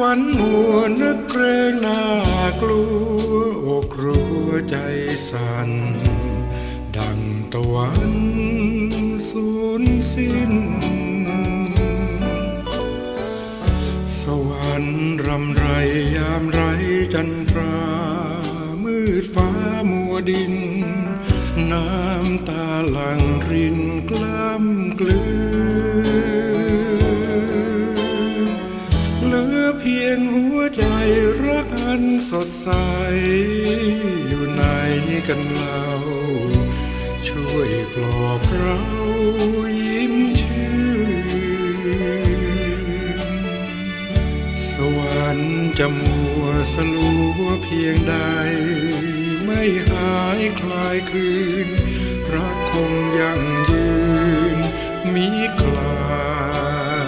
วรรค์มัวนึกเกรงน่ากลัวอกรัวใจสั่น ดังตะวันสูญสิ้น สวรรค์รำไรยามไรจันทรา มืดฟ้ามัวดิน น้ำตาหลังรินกล้ำกลืน พียงหัวใจรักอันสดใส อยู่ไหนกันเล่า ช่วยปลอบเรายิ้มชื่นสวรรค์จะมัวสลัวเพียงใด ไม่หายคลายคืน รักคงยั่งยืนมีคลา